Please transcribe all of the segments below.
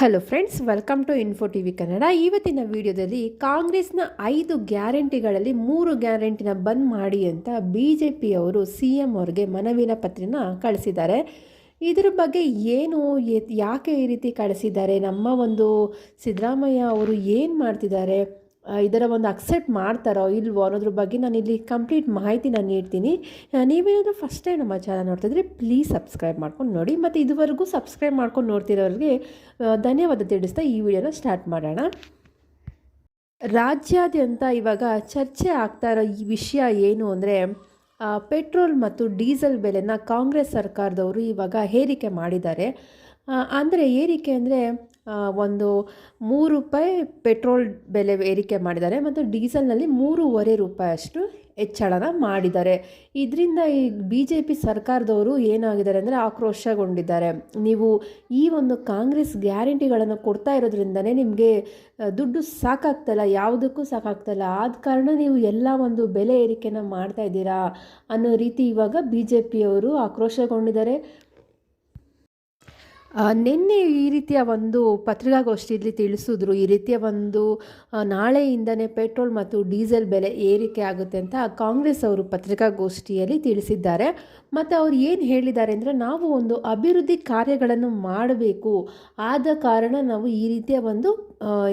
Hello friends welcome to Info TV Kannada ಇವತ್ತಿನ ವಿಡಿಯೋದಲ್ಲಿ ಕಾಂಗ್ರೆಸ್ನ ಐದು ಗ್ಯಾರಂಟಿಗಳಲ್ಲಿ ಮೂರು ಗ್ಯಾರಂಟಿನ ಬಂದ್ ಮಾಡಿ ಅಂತ ಬಿ ಜೆ ಪಿಯವರು ಸಿ ಎಂ ಅವ್ರಿಗೆ ಮನವಿನ ಪತ್ರನ ಕಳಿಸಿದ್ದಾರೆ. ಇದ್ರ ಬಗ್ಗೆ ಏನು, ಯಾಕೆ ಈ ರೀತಿ ಕಳಿಸಿದ್ದಾರೆ? ನಮ್ಮ ಒಂದು ಸಿದ್ದರಾಮಯ್ಯ ಅವರು ಏನು ಮಾಡ್ತಿದ್ದಾರೆ? ಇದರ ಒಂದು ಅಕ್ಸೆಪ್ಟ್ ಮಾಡ್ತಾರೋ ಇಲ್ವೋ ಅನ್ನೋದ್ರ ಬಗ್ಗೆ ನಾನು ಇಲ್ಲಿ ಕಂಪ್ಲೀಟ್ ಮಾಹಿತಿ ನಾನು ನೀಡ್ತೀನಿ ನೀವೇನಾದರೂ ಫಸ್ಟ್ ಟೈಮ್ ನಮ್ಮ ಚಾನಲ್ ನೋಡ್ತಿದ್ರೆ ಪ್ಲೀಸ್ ಸಬ್ಸ್ಕ್ರೈಬ್ ಮಾಡ್ಕೊಂಡು ನೋಡಿ. ಮತ್ತು ಇದುವರೆಗೂ ಸಬ್ಸ್ಕ್ರೈಬ್ ಮಾಡ್ಕೊಂಡು ನೋಡ್ತಿರೋರಿಗೆ ಧನ್ಯವಾದ ತಿಳಿಸ್ತಾ ಈ ವಿಡಿಯೋನ ಸ್ಟಾರ್ಟ್ ಮಾಡೋಣ. ರಾಜ್ಯಾದ್ಯಂತ ಇವಾಗ ಚರ್ಚೆ ಆಗ್ತಾ ಇರೋ ಈ ವಿಷಯ ಏನು ಅಂದರೆ ಪೆಟ್ರೋಲ್ ಮತ್ತು ಡೀಸೆಲ್ ಬೆಲೆನ ಕಾಂಗ್ರೆಸ್ ಸರ್ಕಾರದವರು ಇವಾಗ ಏರಿಕೆ ಮಾಡಿದ್ದಾರೆ. ಅಂದರೆ ಏರಿಕೆ ಅಂದರೆ ಒಂದು ಮೂರು ರೂಪಾಯಿ ಪೆಟ್ರೋಲ್ ಬೆಲೆ ಏರಿಕೆ ಮಾಡಿದ್ದಾರೆ ಮತ್ತು ಡೀಸೆಲ್ನಲ್ಲಿ ಮೂರುವರೆ ರೂಪಾಯಿ ಅಷ್ಟು ಹೆಚ್ಚಳನ ಮಾಡಿದ್ದಾರೆ. ಇದರಿಂದ ಈ ಬಿ ಜೆ ಪಿ ಸರ್ಕಾರದವರು ಏನಾಗಿದ್ದಾರೆ ಅಂದರೆ ಆಕ್ರೋಶಗೊಂಡಿದ್ದಾರೆ. ನೀವು ಈ ಒಂದು ಕಾಂಗ್ರೆಸ್ ಗ್ಯಾರಂಟಿಗಳನ್ನು ಕೊಡ್ತಾ ಇರೋದ್ರಿಂದನೇ ನಿಮಗೆ ದುಡ್ಡು ಸಾಕಾಗ್ತಲ್ಲ, ಯಾವುದಕ್ಕೂ ಸಾಕಾಗ್ತಲ್ಲ. ಆದ ಕಾರಣ ನೀವು ಎಲ್ಲ ಒಂದು ಬೆಲೆ ಏರಿಕೆನ ಮಾಡ್ತಾ ಇದ್ದೀರಾ ಅನ್ನೋ ರೀತಿ ಇವಾಗ ಬಿ ಜೆ ಪಿಯವರು ಆಕ್ರೋಶಗೊಂಡಿದ್ದಾರೆ. ನಿನ್ನೆ ಈ ರೀತಿಯ ಒಂದು ಪತ್ರಿಕಾಗೋಷ್ಠಿಯಲ್ಲಿ ತಿಳಿಸಿದ್ರು, ಈ ರೀತಿಯ ಒಂದು ನಾಳೆಯಿಂದನೇ ಪೆಟ್ರೋಲ್ ಮತ್ತು ಡೀಸೆಲ್ ಬೆಲೆ ಏರಿಕೆ ಆಗುತ್ತೆ ಅಂತ ಕಾಂಗ್ರೆಸ್ ಅವರು ಪತ್ರಿಕಾಗೋಷ್ಠಿಯಲ್ಲಿ ತಿಳಿಸಿದ್ದಾರೆ. ಮತ್ತು ಅವ್ರು ಏನು ಹೇಳಿದ್ದಾರೆ ಅಂದರೆ, ನಾವು ಒಂದು ಅಭಿವೃದ್ಧಿ ಕಾರ್ಯಗಳನ್ನು ಮಾಡಬೇಕು. ಆದ ಕಾರಣ ನಾವು ಈ ರೀತಿಯ ಒಂದು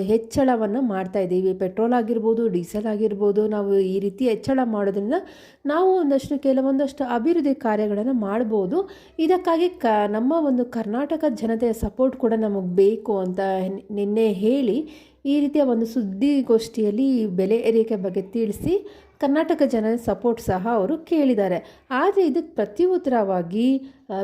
ಹೆಚ್ಚಳವನ್ನು ಮಾಡ್ತಾ ಇದ್ದೀವಿ. ಪೆಟ್ರೋಲ್ ಆಗಿರ್ಬೋದು, ಡೀಸೆಲ್ ಆಗಿರ್ಬೋದು, ನಾವು ಈ ರೀತಿ ಹೆಚ್ಚಳ ಮಾಡೋದ್ರಿಂದ ನಾವು ಒಂದಷ್ಟು ಕೆಲವೊಂದಷ್ಟು ಅಭಿವೃದ್ಧಿ ಕಾರ್ಯಗಳನ್ನು ಮಾಡ್ಬೋದು. ಇದಕ್ಕಾಗಿ ಕ, ನಮ್ಮ ಒಂದು ಕರ್ನಾಟಕ ಜನತೆಯ ಸಪೋರ್ಟ್ ಕೂಡ ನಮಗೆ ಬೇಕು ಅಂತ ನಿನ್ನೆ ಹೇಳಿ ಈ ರೀತಿಯ ಒಂದು ಸುದ್ದಿಗೋಷ್ಠಿಯಲ್ಲಿ ಬೆಲೆ ಏರಿಕೆ ಬಗ್ಗೆ ತಿಳಿಸಿ ಕರ್ನಾಟಕ ಜನರ ಸಪೋರ್ಟ್ ಸಹ ಅವರು ಕೇಳಿದ್ದಾರೆ. ಆದರೆ ಇದಕ್ಕೆ ಪ್ರತ್ಯುತ್ತರವಾಗಿ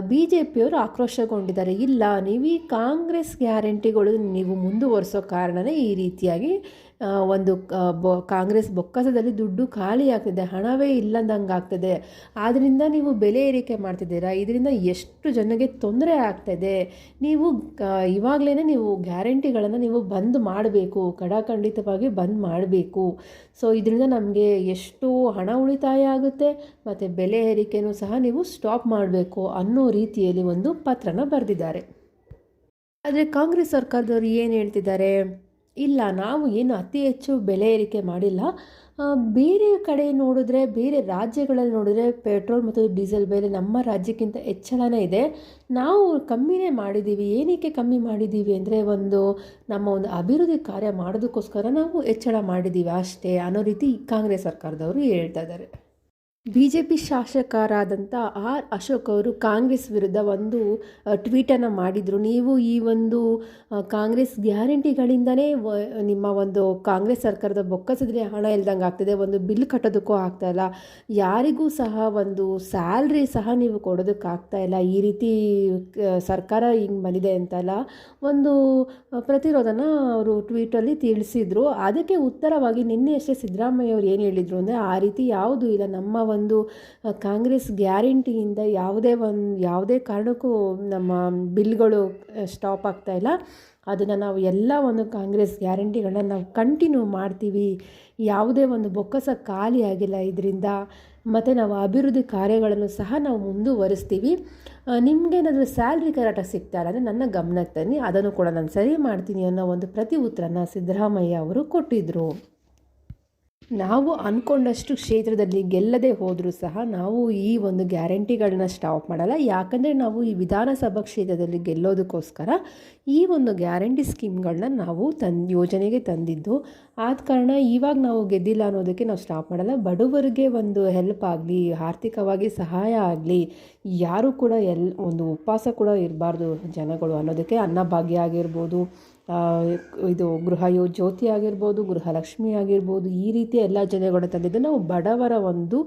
ಬಿ ಜೆ ಪಿಯವರು ಆಕ್ರೋಶಗೊಂಡಿದ್ದಾರೆ. ಇಲ್ಲ, ನೀವು ಕಾಂಗ್ರೆಸ್ ಗ್ಯಾರಂಟಿಗಳು ನೀವು ಮುಂದುವರಿಸೋ ಕಾರಣನೇ ಈ ರೀತಿಯಾಗಿ ಒಂದು ಬೊ, ಕಾಂಗ್ರೆಸ್ ಬೊಕ್ಕಸದಲ್ಲಿ ದುಡ್ಡು ಖಾಲಿ ಆಗ್ತಿದೆ, ಹಣವೇ ಇಲ್ಲದಂಗೆ ಆಗ್ತದೆ. ಆದ್ದರಿಂದ ನೀವು ಬೆಲೆ ಏರಿಕೆ ಮಾಡ್ತಿದ್ದೀರಾ? ಇದರಿಂದ ಎಷ್ಟು ಜನಗೆ ತೊಂದರೆ ಆಗ್ತದೆ? ನೀವು ಇವಾಗಲೇ ನೀವು ಗ್ಯಾರಂಟಿಗಳನ್ನು ನೀವು ಬಂದ್ ಮಾಡಬೇಕು ಕಡಾಖಂಡಿತವಾಗಿ ಬಂದ್ ಮಾಡಬೇಕು. ಸೊ, ಇದರಿಂದ ನಮಗೆ ಎಷ್ಟು ಹಣ ಉಳಿತಾಯ ಆಗುತ್ತೆ, ಮತ್ತು ಬೆಲೆ ಏರಿಕೆನೂ ಸಹ ನೀವು ಸ್ಟಾಪ್ ಮಾಡಬೇಕು ಅನ್ನೋ ರೀತಿಯಲ್ಲಿ ಒಂದು ಪತ್ರನ ಬರೆದಿದ್ದಾರೆ. ಆದರೆ ಕಾಂಗ್ರೆಸ್ ಸರ್ಕಾರದವರು ಏನು ಹೇಳ್ತಿದ್ದಾರೆ? ಇಲ್ಲ, ನಾವು ಏನು ಅತಿ ಹೆಚ್ಚು ಬೆಲೆ ಏರಿಕೆ ಮಾಡಿಲ್ಲ. ಬೇರೆ ಕಡೆ ನೋಡಿದ್ರೆ, ಬೇರೆ ರಾಜ್ಯಗಳಲ್ಲಿ ನೋಡಿದ್ರೆ ಪೆಟ್ರೋಲ್ ಮತ್ತು ಡೀಸೆಲ್ ಬೆಲೆ ನಮ್ಮ ರಾಜ್ಯಕ್ಕಿಂತ ಹೆಚ್ಚಳನೇ ಇದೆ. ನಾವು ಕಮ್ಮಿನೇ ಮಾಡಿದ್ದೀವಿ. ಏನಕ್ಕೆ ಕಮ್ಮಿ ಮಾಡಿದ್ದೀವಿ ಅಂದರೆ ಒಂದು ನಮ್ಮ ಒಂದು ಅಭಿವೃದ್ಧಿ ಕಾರ್ಯ ಮಾಡೋದಕ್ಕೋಸ್ಕರ ನಾವು ಹೆಚ್ಚಳ ಮಾಡಿದ್ದೀವಿ ಅಷ್ಟೇ ಅನ್ನೋ ರೀತಿ ಕಾಂಗ್ರೆಸ್ ಸರ್ಕಾರದವರು ಹೇಳ್ತಾ ಇದ್ದಾರೆ. ಬಿ ಜೆ ಪಿ ಶಾಸಕರಾದಂಥ ಆರ್ ಅಶೋಕ್ ಅವರು ಕಾಂಗ್ರೆಸ್ ವಿರುದ್ಧ ಒಂದು ಟ್ವೀಟನ್ನು ಮಾಡಿದರು. ನೀವು ಈ ಒಂದು ಕಾಂಗ್ರೆಸ್ ಗ್ಯಾರಂಟಿಗಳಿಂದನೇ ನಿಮ್ಮ ಒಂದು ಕಾಂಗ್ರೆಸ್ ಸರ್ಕಾರದ ಬೊಕ್ಕಸದಲ್ಲಿ ಹಣ ಇಲ್ದಂಗೆ ಆಗ್ತಿದೆ, ಒಂದು ಬಿಲ್ ಕಟ್ಟೋದಕ್ಕೂ ಆಗ್ತಾ ಇಲ್ಲ, ಯಾರಿಗೂ ಸಹ ಒಂದು ಸ್ಯಾಲ್ರಿ ಸಹ ನೀವು ಕೊಡೋದಕ್ಕಾಗ್ತಾ ಇಲ್ಲ, ಈ ರೀತಿ ಸರ್ಕಾರ ಹಿಂಗೆ ಬಂದಿದೆ ಅಂತಲ್ಲ ಒಂದು ಪ್ರತಿರೋಧನ ಅವರು ಟ್ವೀಟಲ್ಲಿ ತಿಳಿಸಿದರು. ಅದಕ್ಕೆ ಉತ್ತರವಾಗಿ ನಿನ್ನೆ ಅಷ್ಟೇ ಸಿದ್ದರಾಮಯ್ಯ ಅವರು ಏನು ಹೇಳಿದರು ಅಂದರೆ, ಆ ರೀತಿ ಯಾವುದೂ ಇಲ್ಲ, ನಮ್ಮ ಒಂದು ಕಾಂಗ್ರೆಸ್ ಗ್ಯಾರಂಟಿಯಿಂದ ಯಾವುದೇ ಒಂದು, ಯಾವುದೇ ಕಾರಣಕ್ಕೂ ನಮ್ಮ ಬಿಲ್ಗಳು ಸ್ಟಾಪ್ ಆಗ್ತಾ ಇಲ್ಲ. ಅದನ್ನು ನಾವು ಎಲ್ಲ ಒಂದು ಕಾಂಗ್ರೆಸ್ ಗ್ಯಾರಂಟಿಗಳನ್ನ ನಾವು ಕಂಟಿನ್ಯೂ ಮಾಡ್ತೀವಿ. ಯಾವುದೇ ಒಂದು ಬೊಕ್ಕಸ ಖಾಲಿ ಆಗಿಲ್ಲ ಇದರಿಂದ. ಮತ್ತು ನಾವು ಅಭಿವೃದ್ಧಿ ಕಾರ್ಯಗಳನ್ನು ಸಹ ನಾವು ಮುಂದುವರಿಸ್ತೀವಿ. ನಿಮಗೇನಾದರೂ ಸ್ಯಾಲ್ರಿ ಕರೆಕ್ಟಾಗಿ ಸಿಗ್ತಾ ಇಲ್ಲ ಅಂದರೆ ನನ್ನ ಗಮನಕ್ಕೆ ತನ್ನಿ. ಅದನ್ನು ಕೂಡ ನಾನು ಸರಿ ಮಾಡ್ತೀನಿ ಅನ್ನೋ ಒಂದು ಪ್ರತಿ ಉತ್ತರನ ಸಿದ್ದರಾಮಯ್ಯ ಅವರು ಕೊಟ್ಟಿದ್ದರು ನಾವು ಅಂದ್ಕೊಂಡಷ್ಟು ಕ್ಷೇತ್ರದಲ್ಲಿ ಗೆಲ್ಲದೆ ಹೋದರೂ ಸಹ ನಾವು ಈ ಒಂದು ಗ್ಯಾರಂಟಿಗಳನ್ನ ಸ್ಟಾಪ್ ಮಾಡಲ್ಲ. ಯಾಕಂದರೆ ನಾವು ಈ ವಿಧಾನಸಭಾ ಕ್ಷೇತ್ರದಲ್ಲಿ ಗೆಲ್ಲೋದಕ್ಕೋಸ್ಕರ ಈ ಒಂದು ಗ್ಯಾರಂಟಿ ಸ್ಕೀಮ್ಗಳನ್ನ ನಾವು ತನ್, ಯೋಜನೆಗೆ ತಂದಿದ್ದು. ಆದ ಕಾರಣ ಇವಾಗ ನಾವು ಗೆದ್ದಿಲ್ಲ ಅನ್ನೋದಕ್ಕೆ ನಾವು ಸ್ಟಾಪ್ ಮಾಡಲ್ಲ. ಬಡವರಿಗೆ ಒಂದು ಹೆಲ್ಪ್ ಆಗಲಿ, ಆರ್ಥಿಕವಾಗಿ ಸಹಾಯ ಆಗಲಿ, ಯಾರೂ ಕೂಡ ಎಲ್, ಒಂದು ಉಪವಾಸ ಕೂಡ ಇರಬಾರ್ದು ಜನಗಳು ಅನ್ನೋದಕ್ಕೆ ಅನ್ನಭಾಗ್ಯ ಆಗಿರ್ಬೋದು. ಇದು ಗೃಹ ಯೋ ಜ್ಯೋತಿ ಆಗಿರ್ಬೋದು, ಗೃಹಲಕ್ಷ್ಮಿ ಆಗಿರ್ಬೋದು, ಈ ರೀತಿ ಎಲ್ಲ ಜನಗಳ ತಂದಿದ್ದು ನಾವು ಬಡವರ ಒಂದು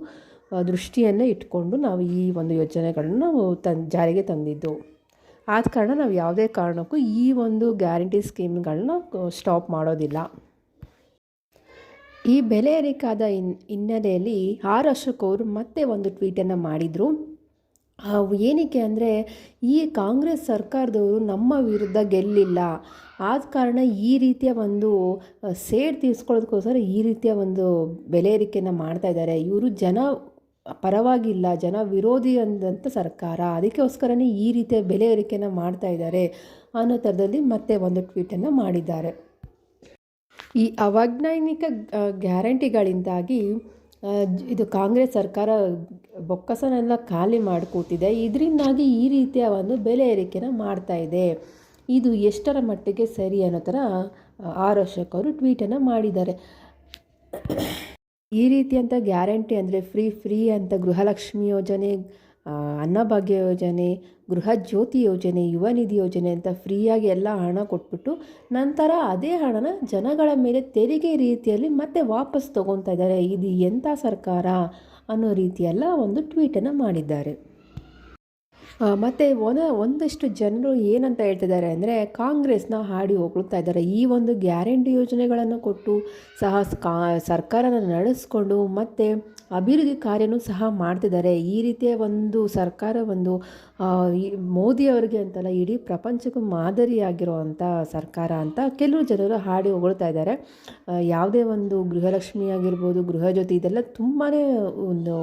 ದೃಷ್ಟಿಯನ್ನೇ ಇಟ್ಕೊಂಡು ನಾವು ಈ ಒಂದು ಯೋಜನೆಗಳನ್ನು ನಾವು ತನ್ ಜಾರಿಗೆ ತಂದಿದ್ದು. ಆದ ಕಾರಣ ನಾವು ಯಾವುದೇ ಕಾರಣಕ್ಕೂ ಈ ಒಂದು ಗ್ಯಾರಂಟಿ ಸ್ಕೀಮ್ಗಳನ್ನ ಸ್ಟಾಪ್ ಮಾಡೋದಿಲ್ಲ. ಈ ಬೆಲೆ ಏರಿಕಾದ ಹಿನ್, ಹಿನ್ನೆಲೆಯಲ್ಲಿ ಆರ್ ಅಶೋಕ್ ಮತ್ತೆ ಒಂದು ಟ್ವೀಟನ್ನು ಮಾಡಿದರು. ಏನಕ್ಕೆ ಅಂದರೆ ಈ ಕಾಂಗ್ರೆಸ್ ಸರ್ಕಾರದವರು ನಮ್ಮ ವಿರುದ್ಧ ಗೆಲ್ಲಿಲ್ಲ. ಆದ ಕಾರಣ ಈ ರೀತಿಯ ಒಂದು ಸೇಡ್ ತೀರಿಸ್ಕೊಳ್ಳೋದಕ್ಕೋಸ್ಕರ ಈ ರೀತಿಯ ಒಂದು ಬೆಲೆ ಏರಿಕೆಯನ್ನು ಮಾಡ್ತಾ ಇದ್ದಾರೆ. ಇವರು ಜನ ಪರವಾಗಿಲ್ಲ, ಜನ ವಿರೋಧಿ ಅಂದಂಥ ಸರ್ಕಾರ. ಅದಕ್ಕೋಸ್ಕರನೇ ಈ ರೀತಿಯ ಬೆಲೆ ಏರಿಕೆಯನ್ನು ಮಾಡ್ತಾ ಇದ್ದಾರೆ ಅನ್ನೋ ಥರದಲ್ಲಿ ಮತ್ತೆ ಒಂದು ಟ್ವೀಟನ್ನು ಮಾಡಿದ್ದಾರೆ. ಈ ಅವೈಜ್ಞಾನಿಕ ಗ್ಯಾರಂಟಿಗಳಿಂದಾಗಿ ಇದು ಕಾಂಗ್ರೆಸ್ ಸರ್ಕಾರ ಬೊಕ್ಕಸನೆಲ್ಲ ಖಾಲಿ ಮಾಡಿಕೊಟ್ಟಿದೆ. ಇದರಿಂದಾಗಿ ಈ ರೀತಿಯ ಒಂದು ಬೆಲೆ ಏರಿಕೆನ ಮಾಡ್ತಾ ಇದೆ. ಇದು ಎಷ್ಟರ ಮಟ್ಟಿಗೆ ಸರಿ ಅನ್ನೋ ಥರ ಆರ್ ಅಶೋಕ್ ಅವರು ಟ್ವೀಟನ್ನು ಮಾಡಿದ್ದಾರೆ. ಈ ರೀತಿಯಂಥ ಗ್ಯಾರಂಟಿ ಅಂದರೆ ಫ್ರೀ ಫ್ರೀ ಅಂತ ಗೃಹಲಕ್ಷ್ಮಿ ಯೋಜನೆ ಅನ್ನಭಾಗ್ಯ ಯೋಜನೆ ಗೃಹ ಜ್ಯೋತಿ ಯೋಜನೆ, ಯುವ ನಿಧಿ ಯೋಜನೆ ಅಂತ ಫ್ರೀಯಾಗಿ ಎಲ್ಲ ಹಣ ಕೊಟ್ಬಿಟ್ಟು ನಂತರ ಅದೇ ಹಣನ ಜನಗಳ ಮೇಲೆ ತೆರಿಗೆ ರೀತಿಯಲ್ಲಿ ಮತ್ತೆ ವಾಪಸ್ ತಗೊತಾ ಇದ್ದಾರೆ. ಇದು ಎಂಥ ಸರ್ಕಾರ ಅನ್ನೋ ರೀತಿಯೆಲ್ಲ ಒಂದು ಟ್ವೀಟನ್ನು ಮಾಡಿದ್ದಾರೆ. ಮತ್ತು ಒನ, ಒಂದಷ್ಟು ಜನರು ಏನಂತ ಹೇಳ್ತಿದ್ದಾರೆ ಅಂದರೆ ಕಾಂಗ್ರೆಸ್ನ ಹಾಡಿ ಹೋಗ್ತಾ ಇದ್ದಾರೆ. ಈ ಒಂದು ಗ್ಯಾರಂಟಿ ಯೋಜನೆಗಳನ್ನು ಕೊಟ್ಟು ಸಹ ಕಾ, ಸರ್ಕಾರನ ನಡೆಸ್ಕೊಂಡು ಮತ್ತು ಅಭಿವೃದ್ಧಿ ಕಾರ್ಯನೂ ಸಹ ಮಾಡ್ತಿದ್ದಾರೆ. ಈ ರೀತಿಯ ಒಂದು ಸರ್ಕಾರ ಒಂದು ಆ, ಮೋದಿ ಅವರಿಗೆ ಅಂತಲ್ಲ ಇಡೀ ಪ್ರಪಂಚಕ್ಕೂ ಮಾದರಿಯಾಗಿರುವಂಥ ಸರ್ಕಾರ ಅಂತ ಕೆಲವು ಜನರು ಹಾಡಿ ಹೊಗಳ್ತಾ ಇದ್ದಾರೆ. ಯಾವುದೇ ಒಂದು ಗೃಹಲಕ್ಷ್ಮಿ ಆಗಿರ್ಬೋದು ಗೃಹ ಜ್ಯೋತಿ ಇದೆಲ್ಲ ತುಂಬಾ ಒಂದು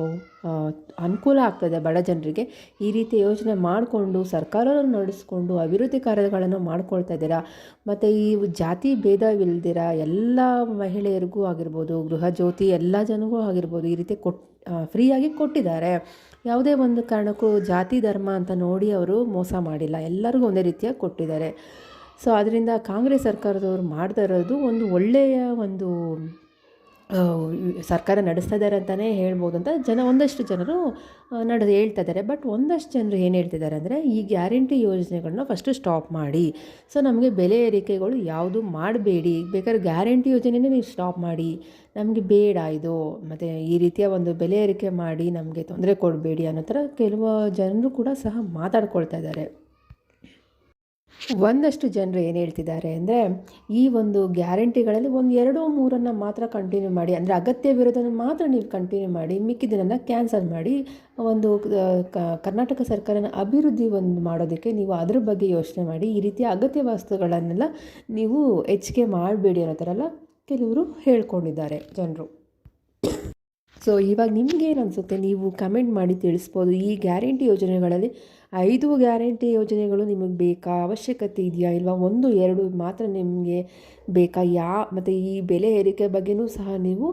ಅನುಕೂಲ ಆಗ್ತದೆ ಬಡ ಜನರಿಗೆ. ಈ ರೀತಿ ಯೋಚನೆ ಮಾಡಿಕೊಂಡು ಸರ್ಕಾರವನ್ನು ನಡೆಸ್ಕೊಂಡು ಅಭಿವೃದ್ಧಿ ಕಾರ್ಯಗಳನ್ನು ಮಾಡ್ಕೊಳ್ತಾ ಇದ್ದೀರಾ? ಮತ್ತು ಈ ಜಾತಿ ಭೇದವಿಲ್ದಿರ ಎಲ್ಲ ಮಹಿಳೆಯರಿಗೂ ಆಗಿರ್ಬೋದು ಗೃಹ ಜ್ಯೋತಿ ಎಲ್ಲ ಜನಗೂ ಆಗಿರ್ಬೋದು ಈ ರೀತಿ ಕೊಟ್ ಫ್ರೀಯಾಗಿ ಕೊಟ್ಟಿದ್ದಾರೆ. ಯಾವುದೇ ಒಂದು ಕಾರಣಕ್ಕೂ ಜಾತಿ, ಧರ್ಮ ಅಂತ ನೋಡಿ ಅವರು ಮೋಸ ಮಾಡಿಲ್ಲ. ಎಲ್ಲರಿಗೂ ಒಂದೇ ರೀತಿಯಾಗಿ ಕೊಟ್ಟಿದ್ದಾರೆ. ಸೊ ಅದರಿಂದ ಕಾಂಗ್ರೆಸ್ ಸರ್ಕಾರದವರು ಮಾಡ್ತಾ ಇರೋದು ಒಂದು ಒಳ್ಳೆಯ ಒಂದು ಸರ್ಕಾರ ನಡೆಸ್ತಾ ಇದ್ದಾರೆ ಅಂತಲೇ ಹೇಳ್ಬೋದು ಅಂತ ಜನ, ಒಂದಷ್ಟು ಜನರು ನಡೆ ಹೇಳ್ತಾ ಇದ್ದಾರೆ ಬಟ್ ಒಂದಷ್ಟು ಜನರು ಏನು ಹೇಳ್ತಿದ್ದಾರೆ ಅಂದರೆ, ಈ ಗ್ಯಾರಂಟಿ ಯೋಜನೆಗಳನ್ನ ಫಸ್ಟು ಸ್ಟಾಪ್ ಮಾಡಿ. ಸೊ ನಮಗೆ ಬೆಲೆ ಏರಿಕೆಗಳು ಯಾವುದು ಮಾಡಬೇಡಿ. ಬೇಕಾದ್ರೆ ಗ್ಯಾರಂಟಿ ಯೋಜನೆನೇ ನೀವು ಸ್ಟಾಪ್ ಮಾಡಿ. ನಮಗೆ ಬೇಡ ಇದು. ಮತ್ತು ಈ ರೀತಿಯ ಒಂದು ಬೆಲೆ ಏರಿಕೆ ಮಾಡಿ ನಮಗೆ ತೊಂದರೆ ಕೊಡಬೇಡಿ ಅನ್ನೋ ಥರ ಕೆಲವು ಜನರು ಕೂಡ ಸಹ ಮಾತಾಡ್ಕೊಳ್ತಾ ಇದ್ದಾರೆ ಒಂದಷ್ಟು ಜನರು ಏನು ಹೇಳ್ತಿದ್ದಾರೆ ಅಂದರೆ, ಈ ಒಂದು ಗ್ಯಾರಂಟಿಗಳಲ್ಲಿ ಒಂದು ಎರಡು ಮೂರನ್ನು ಮಾತ್ರ ಕಂಟಿನ್ಯೂ ಮಾಡಿ, ಅಂದರೆ ಅಗತ್ಯವಿರೋದನ್ನು ಮಾತ್ರ ನೀವು ಕಂಟಿನ್ಯೂ ಮಾಡಿ ಮಿಕ್ಕಿದ್ದನ್ನೆಲ್ಲ ಕ್ಯಾನ್ಸಲ್ ಮಾಡಿ, ಒಂದು ಕರ್ನಾಟಕ ಸರ್ಕಾರನ ಅಭಿವೃದ್ಧಿ ಒಂದು ಮಾಡೋದಕ್ಕೆ ನೀವು ಅದ್ರ ಬಗ್ಗೆ ಯೋಚನೆ ಮಾಡಿ, ಈ ರೀತಿಯ ಅಗತ್ಯ ವಸ್ತುಗಳನ್ನೆಲ್ಲ ನೀವು ಹೆಚ್ಚಿಗೆ ಮಾಡಬೇಡಿ ಅನ್ನೋ ಥರ ಎಲ್ಲ ಕೆಲವರು ಹೇಳ್ಕೊಂಡಿದ್ದಾರೆ ಜನರು. ಸೊ ಇವಾಗ ನಿಮ್ಗೇನು ಅನಿಸುತ್ತೆ? ನೀವು ಕಮೆಂಟ್ ಮಾಡಿ ತಿಳಿಸ್ಬೋದು ಈ ಗ್ಯಾರಂಟಿ ಯೋಜನೆಗಳಲ್ಲಿ ಐದು ಗ್ಯಾರಂಟಿ ಯೋಜನೆಗಳು ನಿಮಗೆ ಬೇಕಾ? ಅವಶ್ಯಕತೆ ಇದೆಯಾ ಇಲ್ವಾ? ಒಂದು, ಎರಡು ಮಾತ್ರ ನಿಮಗೆ ಬೇಕಾ? ಯಾ, ಮತ್ತು ಈ ಬೆಲೆ ಏರಿಕೆ ಬಗ್ಗೆನೂ ಸಹ ನೀವು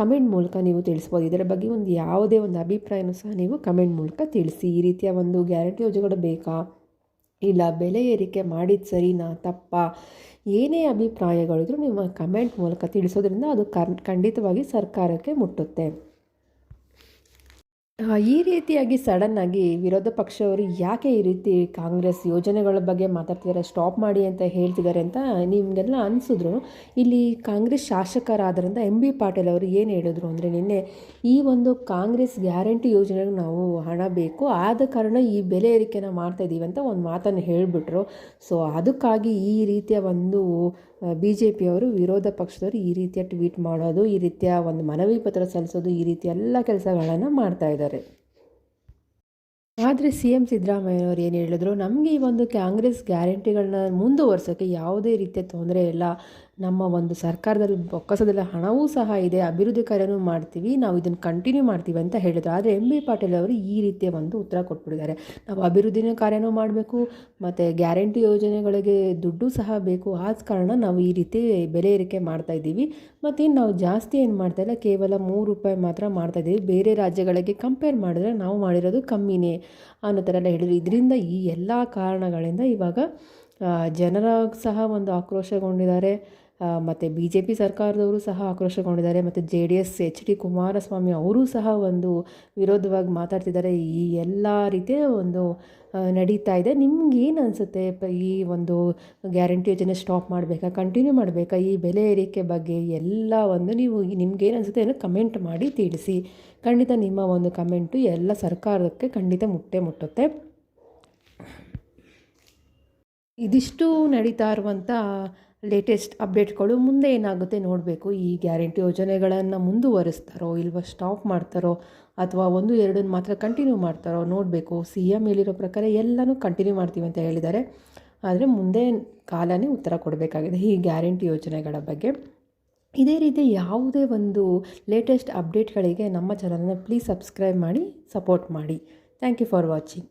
ಕಮೆಂಟ್ ಮೂಲಕ ನೀವು ತಿಳಿಸ್ಬೋದು. ಇದರ ಬಗ್ಗೆ ಒಂದು ಯಾವುದೇ ಒಂದು ಅಭಿಪ್ರಾಯನೂ ಸಹ ನೀವು ಕಮೆಂಟ್ ಮೂಲಕ ತಿಳಿಸಿ. ಈ ರೀತಿಯ ಒಂದು ಗ್ಯಾರಂಟಿ ಯೋಜನೆಗಳು ಬೇಕಾ? ಇಲ್ಲ, ಬೆಲೆ ಏರಿಕೆ ಮಾಡಿದ ಸರಿನಾ? ತಪ್ಪಾ? ಏನೇ ಅಭಿಪ್ರಾಯಗಳಿದ್ರು ನಿಮ್ಮ ಕಮೆಂಟ್ ಮೂಲಕ ತಿಳಿಸೋದ್ರಿಂದ ಅದು ಖಂಡಿತವಾಗಿ ಸರ್ಕಾರಕ್ಕೆ ಮುಟ್ಟುತ್ತೆ. ಈ ರೀತಿಯಾಗಿ ಸಡನ್ನಾಗಿ ವಿರೋಧ ಪಕ್ಷವರು ಯಾಕೆ ಈ ರೀತಿ ಕಾಂಗ್ರೆಸ್ ಯೋಜನೆಗಳ ಬಗ್ಗೆ ಮಾತಾಡ್ತಿದ್ದಾರೆ ಸ್ಟಾಪ್ ಮಾಡಿ ಅಂತ ಹೇಳ್ತಿದ್ದಾರೆ ಅಂತ ನಿಮಗೆಲ್ಲ ಅನಿಸಿದ್ರು. ಇಲ್ಲಿ ಕಾಂಗ್ರೆಸ್ ಶಾಸಕರಾದ್ರಿಂದ ಎಂ ಬಿ ಪಾಟೀಲ್ ಅವರು ಏನು ಹೇಳಿದ್ರು ಅಂದರೆ, ನಿನ್ನೆ ಈ ಒಂದು ಕಾಂಗ್ರೆಸ್ ಗ್ಯಾರಂಟಿ ಯೋಜನೆಗೆ ನಾವು ಹಣ ಬೇಕು, ಆದ ಕಾರಣ ಈ ಬೆಲೆ ಏರಿಕೆನ ಮಾಡ್ತಾ ಇದ್ದೀವಿ ಅಂತ ಒಂದು ಮಾತನ್ನು ಹೇಳಿಬಿಟ್ರು. ಸೊ ಅದಕ್ಕಾಗಿ ಈ ರೀತಿಯ ಒಂದು ಬಿ ಜೆ ಪಿಯವರು ವಿರೋಧ ಪಕ್ಷದವರು ಈ ರೀತಿಯ ಟ್ವೀಟ್ ಮಾಡೋದು, ಈ ರೀತಿಯ ಒಂದು ಮನವಿ ಪತ್ರ ಸಲ್ಲಿಸೋದು, ಈ ರೀತಿ ಎಲ್ಲ ಕೆಲಸಗಳನ್ನು ಮಾಡ್ತಾ ಇದ್ದಾರೆ. ಆದರೆ ಸಿ ಎಂ ಸಿದ್ದರಾಮಯ್ಯನವರು ಏನು ಹೇಳಿದ್ರು? ನಮಗೆ ಈ ಒಂದು ಕಾಂಗ್ರೆಸ್ ಗ್ಯಾರಂಟಿಗಳನ್ನ ಮುಂದುವರ್ಸೋಕ್ಕೆ ಯಾವುದೇ ರೀತಿಯ ತೊಂದರೆ ಇಲ್ಲ. ನಮ್ಮ ಒಂದು ಸರ್ಕಾರದಲ್ಲಿ ಬೊಕ್ಕಸದಲ್ಲಿ ಹಣವೂ ಸಹ ಇದೆ, ಅಭಿವೃದ್ಧಿ ಕಾರ್ಯನೂ ಮಾಡ್ತೀವಿ, ನಾವು ಇದನ್ನು ಕಂಟಿನ್ಯೂ ಮಾಡ್ತೀವಿ ಅಂತ ಹೇಳಿದ್ರು. ಆದರೆ ಎಂ ಬಿ ಪಾಟೀಲ್ ಅವರು ಈ ರೀತಿಯ ಒಂದು ಉತ್ತರ ಕೊಟ್ಬಿಟ್ಟಿದ್ದಾರೆ. ನಾವು ಅಭಿವೃದ್ಧಿನ ಕಾರ್ಯನೂ ಮಾಡಬೇಕು, ಮತ್ತು ಗ್ಯಾರಂಟಿ ಯೋಜನೆಗಳಿಗೆ ದುಡ್ಡು ಸಹ ಬೇಕು. ಆದ ಕಾರಣ ನಾವು ಈ ರೀತಿ ಬೆಲೆ ಏರಿಕೆ ಮಾಡ್ತಾ ಇದ್ದೀವಿ. ಮತ್ತು ಇನ್ನು ನಾವು ಜಾಸ್ತಿ ಏನು ಮಾಡ್ತಾ ಇಲ್ಲ, ಕೇವಲ ಮೂರು ರೂಪಾಯಿ ಮಾತ್ರ ಮಾಡ್ತಾ ಇದ್ದೀವಿ. ಬೇರೆ ರಾಜ್ಯಗಳಿಗೆ ಕಂಪೇರ್ ಮಾಡಿದ್ರೆ ನಾವು ಮಾಡಿರೋದು ಕಮ್ಮಿನೇ ಅನ್ನೋ ಥರ ಎಲ್ಲ ಹೇಳಿದ್ರು. ಇದರಿಂದ ಈ ಎಲ್ಲ ಕಾರಣಗಳಿಂದ ಇವಾಗ ಜನರ ಸಹ ಒಂದು ಆಕ್ರೋಶಗೊಂಡಿದ್ದಾರೆ. ಮತ್ತು ಬಿ ಜೆ ಪಿ ಸರ್ಕಾರದವರು ಸಹ ಆಕ್ರೋಶಗೊಂಡಿದ್ದಾರೆ, ಮತ್ತು J D S H D Kumaraswamy ಅವರೂ ಸಹ ಒಂದು ವಿರೋಧವಾಗಿ ಮಾತಾಡ್ತಿದ್ದಾರೆ. ಈ ಎಲ್ಲ ರೀತಿಯ ಒಂದು ನಡೀತಾ ಇದೆ. ನಿಮ್ಗೇನು ಅನಿಸುತ್ತೆ? ಈ ಒಂದು ಗ್ಯಾರಂಟಿ ಯೋಜನೆ ಸ್ಟಾಪ್ ಮಾಡಬೇಕಾ, ಕಂಟಿನ್ಯೂ ಮಾಡಬೇಕಾ? ಈ ಬೆಲೆ ಏರಿಕೆ ಬಗ್ಗೆ ಎಲ್ಲ ಒಂದು ನೀವು ನಿಮ್ಗೇನು ಅನಿಸುತ್ತೆ ಏನೋ ಕಮೆಂಟ್ ಮಾಡಿ ತಿಳಿಸಿ. ಖಂಡಿತ ನಿಮ್ಮ ಒಂದು ಕಮೆಂಟು ಎಲ್ಲ ಸರ್ಕಾರಕ್ಕೆ ಖಂಡಿತ ಮುಟ್ಟೆ ಮುಟ್ಟುತ್ತೆ. ಇದಿಷ್ಟು ನಡೀತಾ ಇರುವಂಥ ಲೇಟೆಸ್ಟ್ ಅಪ್ಡೇಟ್ಗಳು ಮುಂದೆ ಏನಾಗುತ್ತೆ ನೋಡಬೇಕು. ಈ ಗ್ಯಾರಂಟಿ ಯೋಜನೆಗಳನ್ನು ಮುಂದುವರಿಸ್ತಾರೋ, ಇಲ್ವಾ ಸ್ಟಾಪ್ ಮಾಡ್ತಾರೋ, ಅಥವಾ ಒಂದು ಎರಡನ್ನು ಮಾತ್ರ ಕಂಟಿನ್ಯೂ ಮಾಡ್ತಾರೋ ನೋಡಬೇಕು. ಸಿ ಎಂ ಹೇಳಿರೋ ಪ್ರಕಾರ ಎಲ್ಲನೂ ಕಂಟಿನ್ಯೂ ಮಾಡ್ತೀವಿ ಅಂತ ಹೇಳಿದ್ದಾರೆ. ಆದರೆ ಮುಂದೆ ಕಾಲನೇ ಉತ್ತರ ಕೊಡಬೇಕಾಗಿದೆ ಈ ಗ್ಯಾರಂಟಿ ಯೋಜನೆಗಳ ಬಗ್ಗೆ. ಇದೇ ರೀತಿ ಯಾವುದೇ ಒಂದು ಲೇಟೆಸ್ಟ್ ಅಪ್ಡೇಟ್ಗಳಿಗೆ ನಮ್ಮ ಚಾನಲ್ನ ಪ್ಲೀಸ್ ಸಬ್ಸ್ಕ್ರೈಬ್ ಮಾಡಿ ಸಪೋರ್ಟ್ ಮಾಡಿ. Thank you for watching